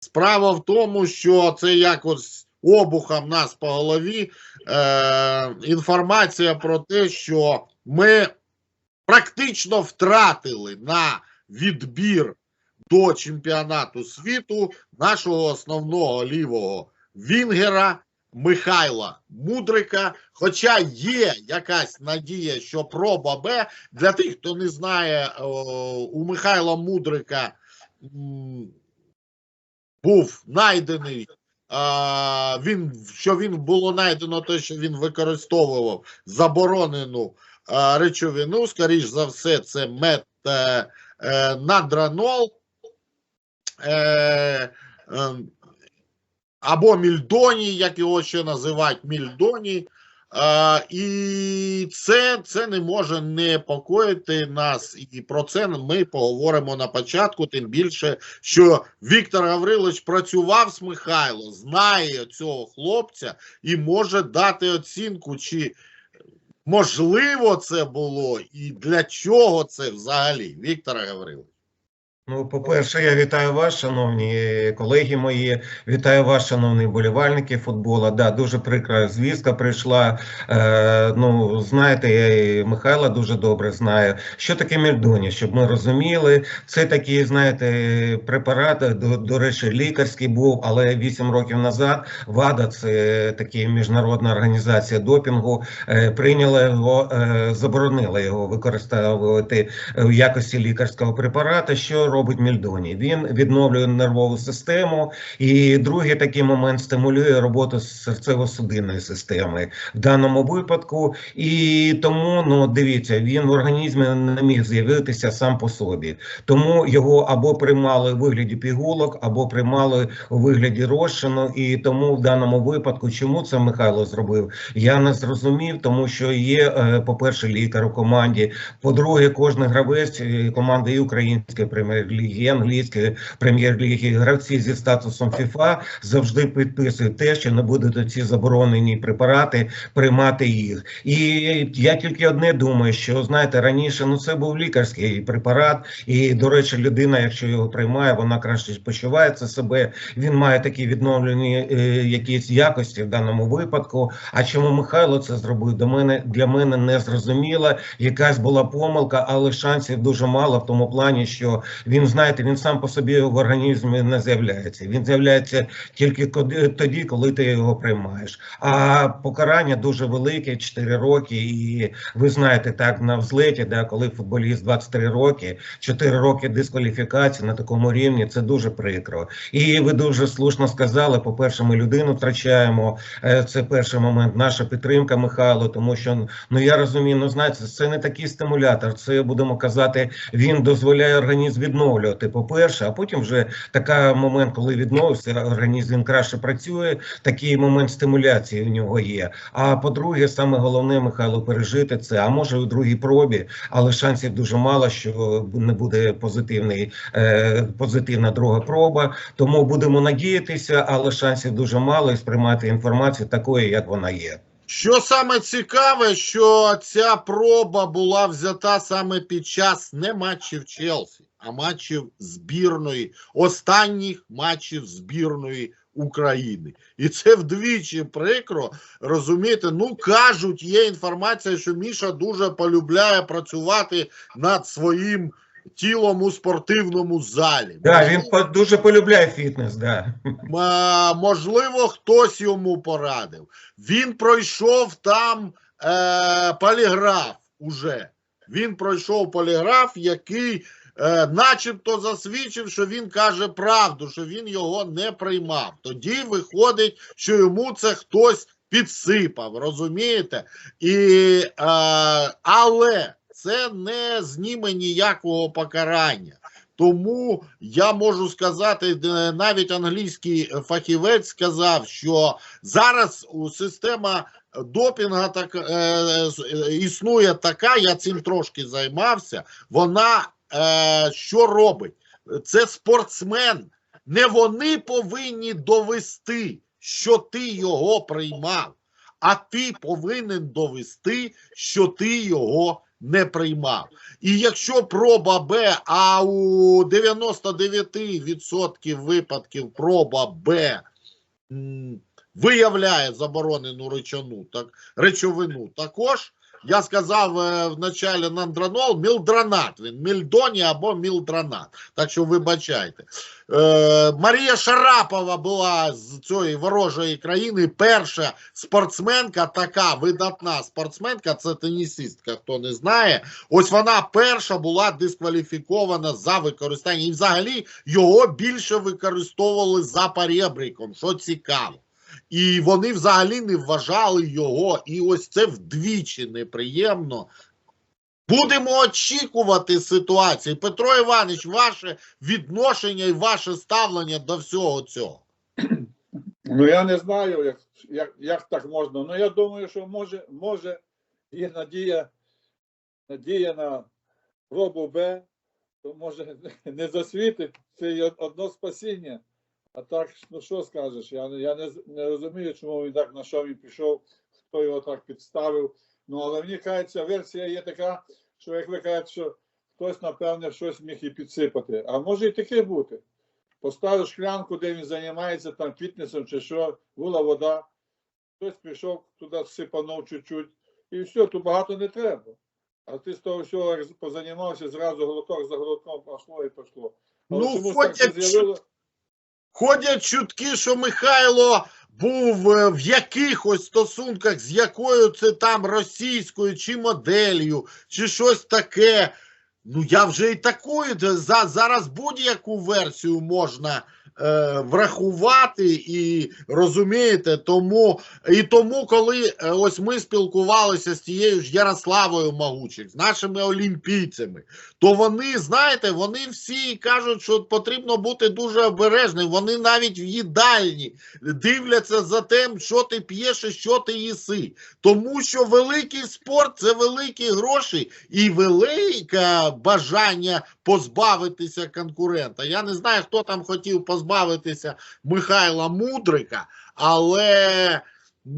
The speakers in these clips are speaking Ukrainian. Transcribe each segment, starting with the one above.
Справа в тому, що це якось обухом нас по голові. Е, інформація про те, що ми практично втратили на відбір до чемпіонату світу нашого основного лівого Вінгера Михайла Мудрика. Хоча є якась надія, що проба Б для тих, хто не знає, о, у Михайла Мудрика був найдений. А, він, що він було знайдено те, що він використовував заборонену а, речовину, скоріш за все, це мет е, е, надранол е, е, або мільдоній, як його ще називають мільдоній. І це, це не може не покоїти нас, і про це ми поговоримо на початку. Тим більше, що Віктор Гаврилович працював з Михайло, знає цього хлопця і може дати оцінку, чи можливо це було, і для чого це взагалі, Віктор Гаврилович. Ну, по-перше, я вітаю вас, шановні колеги мої. Вітаю вас, шановні болівальники футболу. Да, дуже прикра звістка прийшла. Е, ну, знаєте, я і Михайла дуже добре знаю. Що таке мельдоні, щоб ми розуміли. Це такий, знаєте, препарат, до, до речі, лікарський був, але 8 років назад ВАДА, це така міжнародна організація допінгу, е, прийняла його, е, заборонила його використовувати в якості лікарського препарата. Що робить Мільдоні? Він відновлює нервову систему, і другий такий момент стимулює роботу серцево-судинної системи в даному випадку. І тому ну дивіться, він в організмі не міг з'явитися сам по собі. Тому його або приймали у вигляді пігулок, або приймали у вигляді розчину. І тому в даному випадку, чому це Михайло зробив, я не зрозумів, тому що є, е, по-перше, лікар у команді. По-друге, кожен гравець е, команди і української прем'єр-ліги, англійської прем'єр-ліги, гравці зі статусом ФІФА завжди підписують те, що не будуть ці заборонені препарати приймати їх. І я тільки одне думаю, що знаєте, раніше ну це був лікарський препарат, і до речі, людина, якщо його приймає, вона краще почувається себе. Він має такі відновлені е, якісь якості в даному випадку. А чому Михайло це зробив? До мене для мене не зрозуміло. Якась була помилка, але шансів дуже мало в тому плані, що він знаєте, він сам по собі в організмі не з'являється. Він з'являється тільки тоді, коли ти його приймаєш. А покарання дуже велике 4 роки. І ви знаєте, так на взлеті, да, коли футболіст 23 роки, 4 роки дискваліфікації на такому рівні, це дуже прикро. І ви дуже слушно сказали. По перше, ми людину втрачаємо. Е, Це перший момент. Наша підтримка Михайло, тому що ну я розумію, ну знаєте, це не такий стимулятор. Це будемо казати, він дозволяє організм відновлювати. По перше, а потім вже така момент, коли відновився, організм він краще працює. Такий момент стимуляції у нього є. А по-друге, саме головне Михайло пережити це. А може у другій пробі, але шансів дуже мало, що не буде позитивний е, позитивна друга проба. Тому будемо надіятися, але шансів дуже мало і сприймати інформацію такою, як вона є. Що саме цікаве, що ця проба була взята саме під час не матчів Челсі, а матчів збірної, останніх матчів збірної України. І це вдвічі прикро. Розумієте, ну кажуть, є інформація, що Міша дуже полюбляє працювати над своїм тілом у спортивному залі. Да, він дуже полюбляє фітнес. Да. Можливо, хтось йому порадив. Він пройшов там е, поліграф уже. Він пройшов поліграф, який е, начебто засвідчив, що він каже правду, що він його не приймав. Тоді виходить, що йому це хтось підсипав, розумієте? І, е, але це не зніме ніякого покарання. Тому я можу сказати, е, навіть англійський фахівець сказав, що зараз система допінга так е, е, існує така. Я цим трошки займався. Вона е, що робить? Це спортсмен. Не вони повинні довести, що ти його приймав, а ти повинен довести, що ти його не приймав. І якщо проба Б, а у 99% випадків проба Б виявляє заборонену речовину, так, речовину також. Я сказав е, в началі нандранол, мілдронат. Він мільдоні або мілдронат. Так що вибачайте. Е, Марія Шарапова була з цієї ворожої країни перша спортсменка, така видатна спортсменка, це тенісистка, хто не знає. Ось вона перша була дискваліфікована за використання. І взагалі його більше використовували за перебриком, що цікаво. І вони взагалі не вважали його. І ось це вдвічі неприємно. Будемо очікувати ситуації. Петро Іванович, ваше відношення і ваше ставлення до всього цього. Ну я не знаю, як, як, як так можна. Ну я думаю, що може, може є надія, надія на пробу Б, то може не засвітить. Це одно спасіння. А так, ну що скажеш? Я, не- я не, не розумію, чому він так на що він пішов, хто його так підставив. Ну але мені кажеться, версія є така, що як ви кажете, що хтось, напевне, щось міг і підсипати. А може і таке бути. Поставив шклянку, де він займається там фітнесом чи що, була вода. Хтось прийшов туди, сипанув чуть-чуть, і все, тут багато не треба. А ти з того всього як позанімався, зразу глоток за глотком пішло і пішло. Ну, не з'явило- Ходять чутки, що Михайло був е, в якихось стосунках з якою це там російською чи моделлю, чи щось таке. Ну я вже і такою зараз будь-яку версію можна врахувати і розумієте, тому і тому, коли е, ось ми спілкувалися з тією ж Ярославою Магучик, з нашими олімпійцями, то вони, знаєте, вони всі кажуть, що потрібно бути дуже обережним. Вони навіть в їдальні дивляться за тим, що ти п'єш і що ти їси. Тому що великий спорт це великі гроші і велике бажання позбавитися конкурента. Я не знаю, хто там хотів позбавитися Михайла Мудрика, але.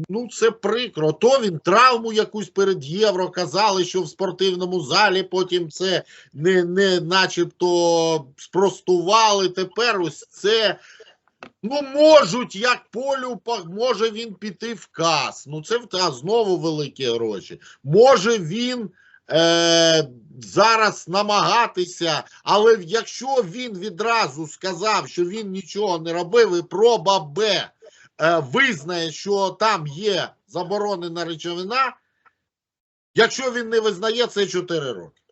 Ну, це прикро. То він травму якусь перед євро казали, що в спортивному залі потім це не, не начебто спростували. Тепер ось це. Ну, можуть, як полю, може він піти в кас. Ну, це знову великі гроші. Може він е, зараз намагатися, але якщо він відразу сказав, що він нічого не робив, і проба Б е, визнає, що там є заборонена речовина, якщо він не визнає, це 4 роки.